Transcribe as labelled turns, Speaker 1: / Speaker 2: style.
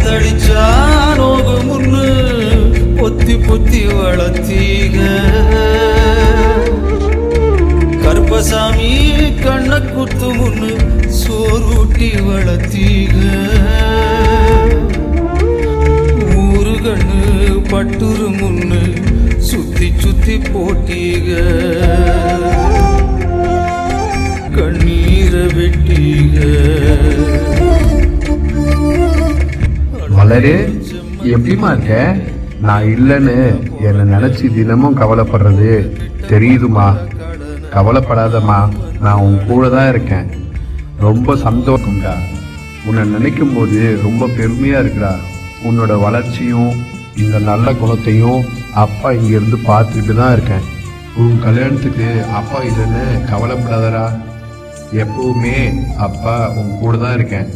Speaker 1: காத்தடிச்சா நோகு முன்னு பொத்தி பொத்தி வளர்த்தீக. கருப்பசாமி கண்ண குத்து முன்னு சோறுட்டி வளர்த்தீக. ஊரு கண்ணு பட்டுரு முன்னு சுத்தி சுத்தி போட்டீக. கண்ணீரை வெட்டீக.
Speaker 2: மலரு. எப்படிமா இருக்க? நான் இல்லைன்னு என்னை நினச்சி தினமும் கவலைப்படுறது. தெரியுதுமா கவலைப்படாதம்மா. நான் உன் கூட தான் இருக்கேன். ரொம்ப சந்தோஷம்டா. உன்னை நினைக்கும் போது ரொம்ப பெருமையாக இருக்குடா. உன்னோட வளர்ச்சியும் இந்த நல்ல குணத்தையும் அப்பா இங்கேருந்து பார்த்துட்டு பார்த்துக்கிட்டு தான் இருக்கேன். உன் கல்யாணத்துக்கு அப்பா இல்லைன்னு கவலைப்படாதடா. எப்பவுமே அப்பா உன் கூட தான் இருக்கேன்.